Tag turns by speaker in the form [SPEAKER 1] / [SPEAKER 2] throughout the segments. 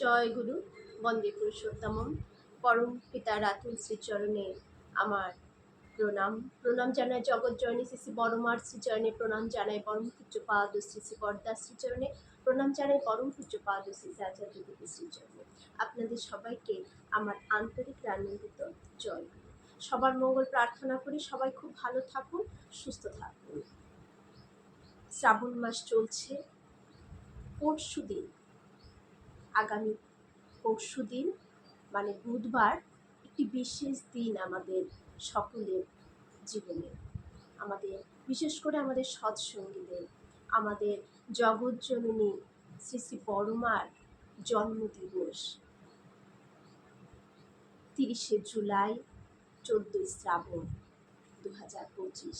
[SPEAKER 1] জয় গুরু, বন্দে পুরুষোত্তমম। পরম পিতা রাতুল শ্রীচরণে আমার প্রণাম। প্রণাম জানাই জগৎ জয়নী শ্রী শ্রী বড়মার শ্রীচরণে। প্রণাম জানাই পরম পূজ্যপাদ শ্রী শ্রী পর্দা শ্রীচরণে। প্রণাম জানাই পরম পূজ্যপাদ শ্রী শ্রী আচার্য দেবী শ্রীচরণে। আপনাদের সবাইকে আমার আন্তরিক আনন্দিত জয়। সবার মঙ্গল প্রার্থনা করি। সবাই খুব ভালো থাকুন, সুস্থ থাকুন। শ্রাবণ মাস চলছে। পরশু দিন আগামী পরশু দিন মানে বুধবার, একটি বিশেষ দিন আমাদের সকলের জীবনে। আমাদের, বিশেষ করে আমাদের সৎসঙ্গীদের, আমাদের জগৎজননী শ্রী শ্রী বড়মার জন্মদিবস, তিরিশে জুলাই, চোদ্দোই শ্রাবণ দু হাজার পঁচিশ।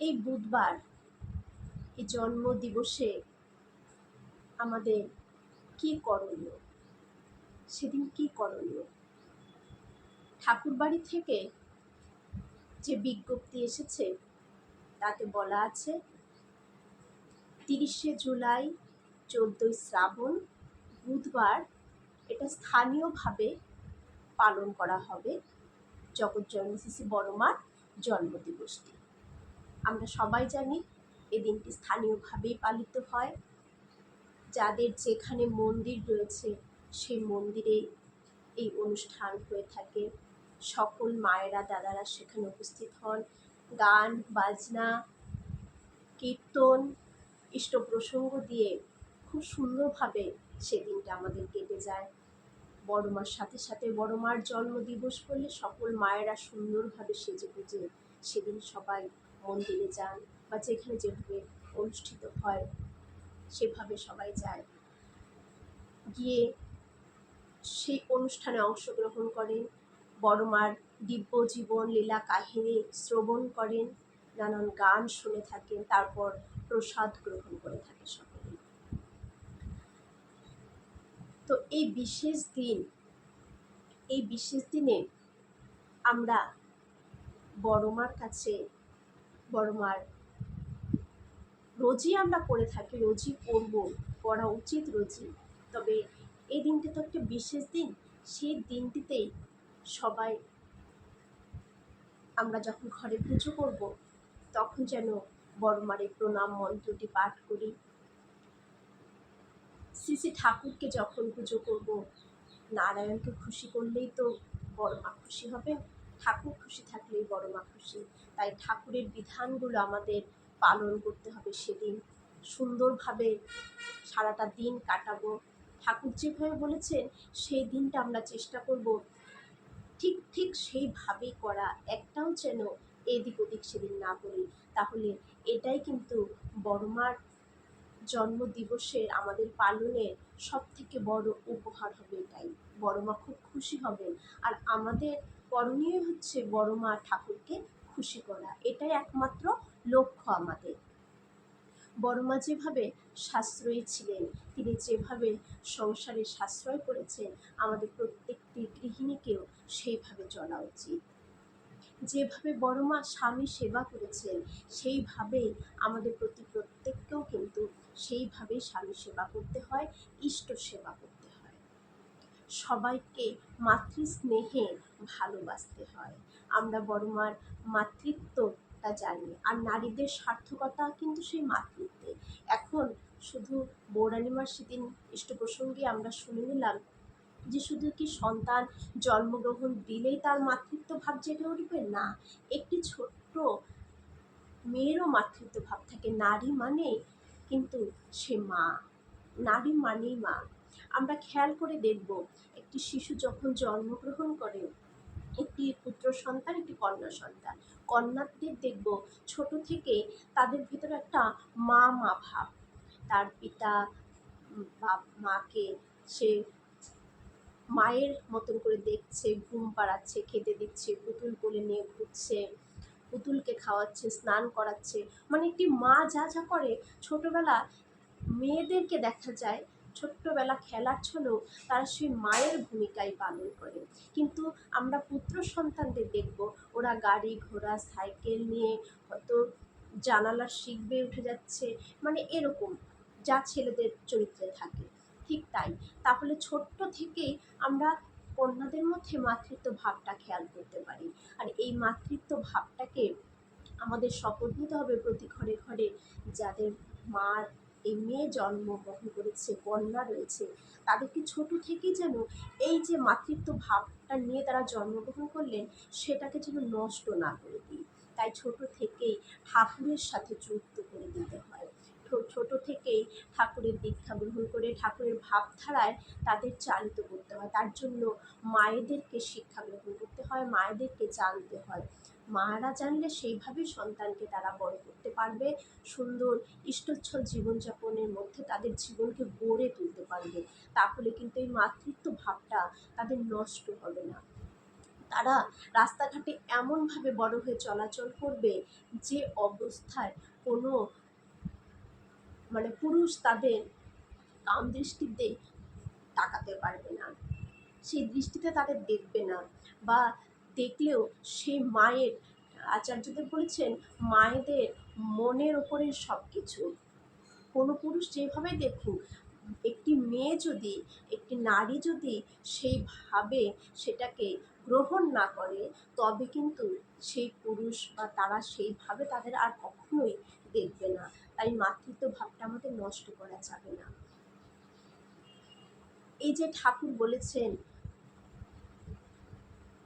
[SPEAKER 1] এই বুধবার, এই জন্মদিবসে আমাদের কি করণীয়? সেদিন কি করণীয়? ঠাকুরবাড়ি থেকে যে বিজ্ঞপ্তি এসেছে, তাতে বলা আছে, তিরিশে জুলাই, চোদ্দোই শ্রাবণ, বুধবার এটা স্থানীয়ভাবে পালন করা হবে জগৎজননী শ্রী বড়মার জন্মদিবসটি। আমরা সবাই জানি এই দিনটি স্থানীয়ভাবেই পালিত হয়। যাদের যেখানে মন্দির রয়েছে, সেই মন্দিরে এই অনুষ্ঠান হয়ে থাকে। সকল মায়েরা, দাদারা সেখানে উপস্থিত হন। গান, বাজনা, কীর্তন ইষ্ট প্রসঙ্গ দিয়ে খুব সুন্দরভাবে সেদিনটা আমাদের কেটে যায়। বড় মার সাথে সাথে বড় মার জন্মদিবস করলে সকল মায়েরা সুন্দরভাবে সেজে গুজে সেদিন সবাই মন্দিরে যান বা যেখানে যেভাবে অনুষ্ঠিত হয় সেভাবে সবাই যায়। গিয়ে সেই অনুষ্ঠানে অংশগ্রহণ করেন। বড় মার দিব্য জীবন লীলা কাহিনী শ্রবণ করেন। নানান গান শুনে থাকেন, তারপর প্রসাদ গ্রহণ করে থাকে সকলে। তো এই বিশেষ দিন, এই বিশেষ দিনে আমরা বড়মার কাছে, বড়মার রোজই আমরা করে থাকি, রোজই করব, করা উচিত রোজই। তবে এই দিনটি তো একটা বিশেষ দিন। সেই দিনটিতেই সবাই আমরা যখন ঘরে পুজো করব, তখন যেন বড়মারে প্রণাম মন্ত্রটি পাঠ করি। শ্রী ঠাকুরকে যখন পুজো করব, নারায়ণকে খুশি করলেই তো বড় মা খুশি হবে। ঠাকুর খুশি থাকলেই বড় মা খুশি। তাই ঠাকুরের বিধানগুলো আমাদের পালন করতে হবে সেদিন। সুন্দরভাবে সারাটা দিন কাটাবো। ঠাকুর যেভাবে বলেছেন, সেই দিনটা আমরা চেষ্টা করব। ঠিক ঠিক সেইভাবেই করা, একটাও যেন এদিক ওদিক সেদিন না করি। তাহলে এটাই কিন্তু বড়মার জন্মদিবসের আমাদের পালনের সব থেকে বড় উপহার হবে এটাই। বড় মা খুব খুশি হবেন আর আমাদের করণীয় হচ্ছে বড় মা ঠাকুরকে খুশি করা। এটাই একমাত্র লক্ষ্য আমাদের। বড় মা যেভাবে সাশ্রয়ী ছিলেন, তিনি যেভাবে সংসারে সাশ্রয় করেছেন, আমাদের প্রত্যেকটি গৃহিণীকেও সেইভাবে চলা উচিত। যেভাবে বড় মা স্বামী সেবা করেছেন, সেইভাবেই আমাদের প্রতি প্রত্যেককেও কিন্তু সেইভাবেই স্বামী সেবা করতে হয়, ইষ্ট সেবা করতে হয়। সবাইকে মাতৃস্নেহে ভালোবাসতে হয়। আমরা বড় মার মাতৃত্বটা জানি আর নারীদের সার্থকতা কিন্তু সেই মাতৃত্বে। এখন শুধু বৌরানিমার সেদিন ইষ্ট প্রসঙ্গে আমরা শুনে নিলাম যে শুধু কি সন্তান জন্মগ্রহণ দিলেই তার মাতৃত্ব ভাব জেগে উঠবে? না, একটি ছোট্ট মেয়েরও মাতৃত্ব ভাব থাকে। নারী মানে কিন্তু সে মা। নারী মানেই মা। আমরা খেয়াল করে দেখব, একটি শিশু যখন জন্মগ্রহণ করে একটি পুত্র সন্তান, একটি কন্যা সন্তান। কন্যাদের দেখব, ছোট থেকে তাদের ভিতরে একটা মা মা ভাব। তার পিতা মাকে সে মায়ের মতন করে দেখছে, ঘুম পাড়াচ্ছে, খেতে দিচ্ছে, পুতুল কোলে নিয়ে ঘুরছে, পুতুলকে খাওয়াচ্ছে, স্নান করাচ্ছে। মানে একটি মা যা যা করে, ছোটোবেলা মেয়েদেরকে দেখা যায় ছোট্টবেলা খেলার ছলেও তারা সেই মায়ের ভূমিকাই পালন করে। কিন্তু আমরা পুত্র সন্তানদের দেখব, ওরা গাড়ি, ঘোড়া, সাইকেল নিয়ে হয়তো জানালা শিখবে উঠে যাচ্ছে মানে এরকম যা ছেলেদের চরিত্রে থাকে। ঠিক তাই। তাহলে ছোট্ট থেকেই আমরা কন্যাদের মধ্যে মাতৃত্ব ভাবটা খেয়াল করতে পারি। আর এই মাতৃত্ব ভাবটাকে আমাদের শপথ নিতে হবে প্রতি ঘরে ঘরে, যাদের মার এই মেয়ে জন্মগ্রহণ করেছে, কন্যা রয়েছে। তাদেরকে ছোট থেকেই যেন এই যে মাতৃত্ব ভাবটা নিয়ে তারা জন্মগ্রহণ করলেন, সেটাকে যেন নষ্ট না করে দিই। তাই ছোট থেকেই ঠাকুরের সাথে যুক্ত করে দিতে হয়। ছোট থেকেই ঠাকুরের দীক্ষা গ্রহণ করে ঠাকুরের ভাবধারায় তাদের চালিত করতে হয়। তার জন্য মায়েদেরকে শিক্ষা গ্রহণ করতে হয়, মায়েদেরকে জানতে হয়। মায়েরা জানলে সেইভাবেই সন্তানকে তারা বড় পারবে সুন্দর, ইষ্টচ্ছল জীবনযাপনের মধ্যে তাদের জীবনকে গড়ে তুলতে পারবে। তাহলে কিন্তু এই মাতৃত্ব ভাবটা তাদের নষ্ট হবে না। তারা রাস্তাঘাটে এমনভাবে বড় হয়ে চলাচল করবে যে অবস্থায় কোনো মানে পুরুষ তাদের কাম দৃষ্টিতে তাকাতে পারবে না। সেই দৃষ্টিতে তাদের দেখবে না বা দেখলেও সেই মায়ের, আচার্যদেব বলেছেন, মায়েদের মনের ওপরে সব কিছু কোনো পুরুষ যেভাবে দেখুক, একটি মেয়ে যদি, একটি নারী যদি সেইভাবে সেটাকে গ্রহণ না করে, তবে কিন্তু সেই পুরুষ বা তারা সেইভাবে তাদের আর কখনোই দেখবে না। তাই মাতৃত্ব ভাবটা আমাদের নষ্ট করা যাবে না। এই যে ঠাকুর বলেছেন,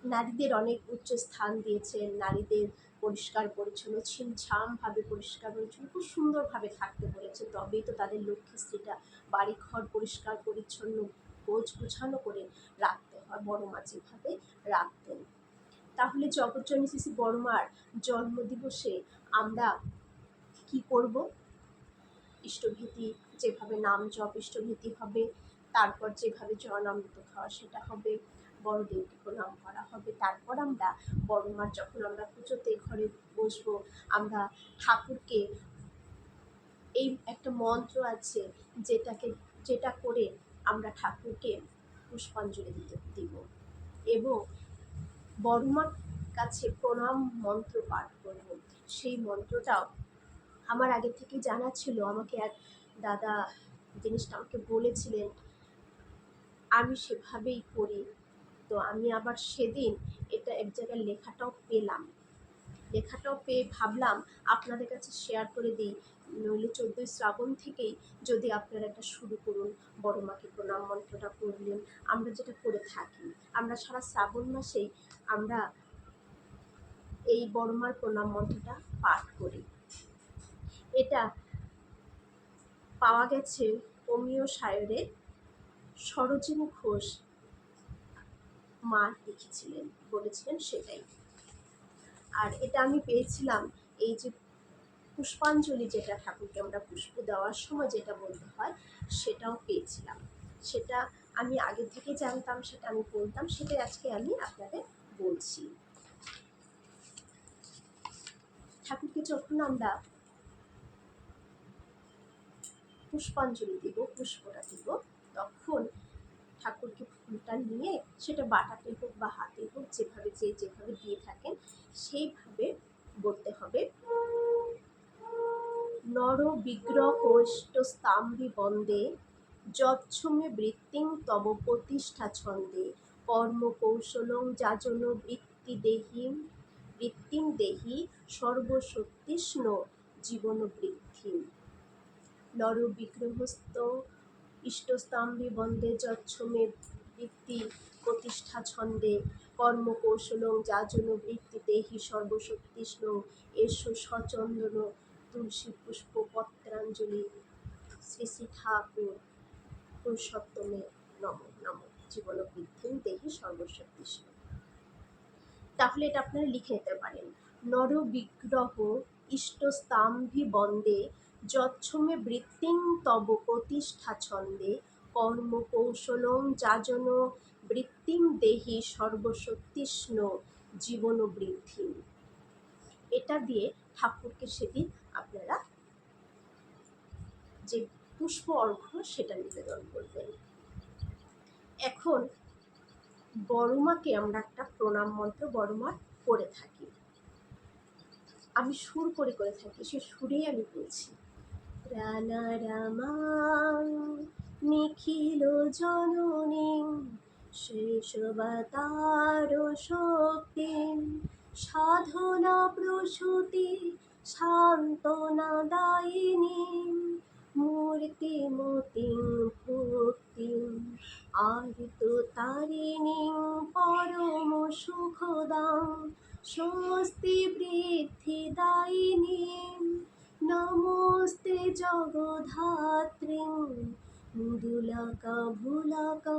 [SPEAKER 1] নারীদের অনেক উচ্চ স্থান দিয়েছেন, নারীদের পরিষ্কার পরিচ্ছন্ন ছিমছামভাবে পরিষ্কার পরিচ্ছন্ন, খুব সুন্দরভাবে থাকতে বলেছেন তবেই তো তাদের লক্ষ্মী স্ত্রীটা বাড়ি ঘর পরিষ্কার, পরিচ্ছন্ন, গোছ গুছানো করে রাখতে হয়, বড় মা যেভাবে রাখতেন। তাহলে জগৎজনী শিশু বড় মার জন্মদিবসে আমরা কি করব? ইষ্টভীতি যেভাবে নাম জপ, ইষ্টভীতি হবে, তারপর যেভাবে জনামৃত খাওয়া সেটা হবে। বড়দেরকে প্রণাম করা হবে। তারপর আমরা বড় মার যখন আমরা পুজোতে ঘরে বসবো, আমরা ঠাকুরকে এই একটা মন্ত্র আছে যেটাকে, যেটা করে আমরা ঠাকুরকে পুষ্পাঞ্জলি দিতে, দিব। এবং বড়মার কাছে প্রণাম মন্ত্র পাঠ করব। সেই মন্ত্রটাও আমার আগে থেকে জানা ছিল। আমাকে এক দাদা জিনিসটা আমাকে বলেছিলেন, আমি সেভাবেই করি। তো আমি আবার সেদিন এটা এক জায়গায় লেখাটাও পেলাম। লেখাটাও পেয়ে ভাবলাম আপনাদের কাছে শেয়ার করে দিই। নইলে চোদ্দোই শ্রাবণ থেকেই যদি আপনারা এটা শুরু করুন, বড় মাকে প্রণাম মন্ত্রটা করলেন আমরা যেটা করে থাকি, আমরা সারা শ্রাবণ মাসেই আমরা এই বড়মার প্রণাম মন্ত্রটা পাঠ করি। এটা পাওয়া গেছে অমীয় সায়রে সরোজিনী ঘোষ মা লিখেছিলেন, বলেছিলেন সেটাই। আর এটা আমি পেয়েছিলাম এই যে পুষ্পাঞ্জলি যেটা ঠাকুরকে আমরা পুষ্প দেওয়ার সময় যেটা বলতে হয়, সেটাও পেয়েছিলাম। সেটা আমি আগে থেকে জানতাম, সেটা আমি বলতাম, সেটাই আজকে আমি আপনাদের বলছি। ঠাকুরকে যখন আমরা পুষ্পাঞ্জলি দিব, পুষ্পটা দিব ঠাকুরকে নিয়ে সেটা বাটাতে হোক বা হাতে হোক, যেভাবে যে যেভাবে দিয়ে থাকেন, সেইভাবে বলতে হবে। নর বিগ্রহ স্তম্ভি বন্দে যচ্ছমে বৃত্তিং তব প্রতিষ্ঠা ছন্দে, কর্ম কৌশলং যাজন বৃত্তি দেহি বৃত্তিম দেহি সর্বশক্তিষ্ণ জীবন বৃদ্ধি। নর বিগ্রহস্থ ইষ্টস্তম্ভে বন্দে যচ্ছমে বৃত্তি, প্রতিষ্ঠা ছন্দে কর্ম কৌশলং জন্য বৃত্তি দেহি সর্বশক্তিষ্ণ, এসো সচন্দন, তুলসী পুষ্প পত্রাঞ্জলি, শ্রী শ্রী ঠাকুর পুরুষোত্তমে নম নম। জীবন বৃদ্ধি দেহি সর্বশক্তিষ্ণ। তাহলে এটা আপনারা লিখে নিতে পারেন। নর বিগ্রহ ইষ্টস্তম্ভি বন্দে যচ্ছমে বৃত্তিং তব প্রতিষ্ঠা ছন্দে কর্ম কৌশলং যাজন বৃত্তিম দেহি সর্বশক্তিষ্ণ জীবন বৃদ্ধি। এটা দিয়ে ঠাকুরকে সেদিন আপনারা যে পুষ্প অর্ঘ্য, সেটা নিবেদন করবেন। এখন বড়মাকে আমরা একটা প্রণাম মন্ত্র বড়মার করে থাকি। আমি সুর করে করে থাকি, সে সুরেই আমি বলছি রানা রামা নিখিল জননী শেষবতার শক্তি, সাধনা প্রসূতি, সান্ত্বনা দায়িনী মূর্তিমতি ভক্তি, আহিত তারিণী, পরম সুখদাম, স্বস্তি বৃদ্ধি দায়িনী, নমস্তে জগধাত্রী মৃদুলাকা ভুলাকা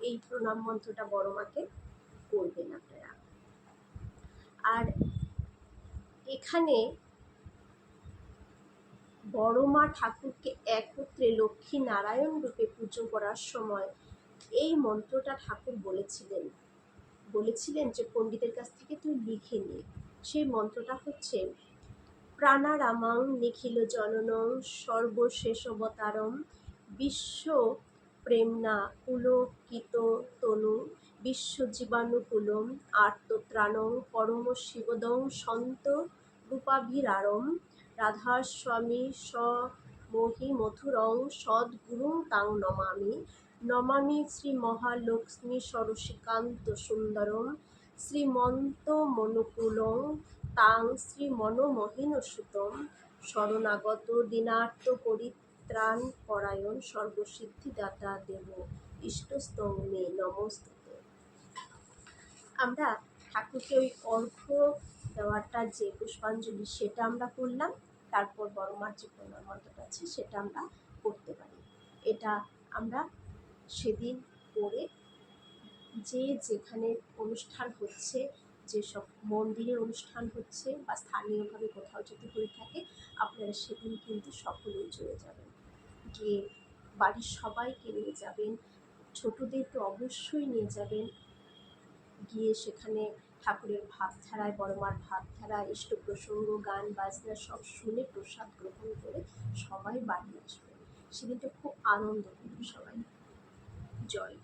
[SPEAKER 1] এই প্রণাম মন্ত্রটা বড় মাকে করবেন আপনারা। আর এখানে বড় মা ঠাকুরকে একত্রে লক্ষ্মী নারায়ণ রূপে পুজো করার সময় এই মন্ত্রটা ঠাকুর বলেছিলেন। বলেছিলেন যে, পণ্ডিতের কাছ থেকে তুই লিখে নে। সেই মন্ত্রটা হচ্ছে প্রাণারামাং নিখিল জননং সর্বশেষবতারম বিশ্ব প্রেমনা পুলকিত তনু বিশ্বজীবানুকূলম আর্তত্রাণং পরম শিবদং সন্ত রূপাভিরারম রাধাস্বামী মহি মথুরং সদ্গুরুং তাং নমামি। নমামি শ্রী মহালক্ষ্মী সরসিকান্ত সুন্দরম শ্রীমন্ত মনুকুলং তাং শ্রী মনোমহিন সুতম শরণাগত দিনার্থ পরিত্রাণ পরায়ণ সর্বসিদ্ধিদাতা দেব ইষ্টস্তং মে নমস্তুতে। আমরা ঠাকুরকে ওই অর্ঘ্য দেওয়াটা যে পুষ্পাঞ্জলি সেটা আমরা করলাম, তারপর বড়মার যে প্রণাম মন্ত্রটা আছে, সেটা আমরা করতে পারি। এটা আমরা সেদিন করে যে যেখানে অনুষ্ঠান হচ্ছে যেসব মন্দিরে অনুষ্ঠান হচ্ছে বা স্থানীয়ভাবে কোথাও যদি হয়ে থাকে, আপনারা সেদিন কিন্তু সকলেই চলে যাবেন। গিয়ে বাড়ির সবাইকে নিয়ে যাবেন ছোটদেরকে অবশ্যই নিয়ে যাবেন। গিয়ে সেখানে ঠাকুরের ভাবধারায় বড়মার ভাবধারা ইষ্ট প্রসঙ্গ, গান, বাজনা সব শুনে প্রসাদ গ্রহণ করে সবাই বাড়ি আসবেন। সেদিনটা খুব আনন্দ করবে সবাই। জয়।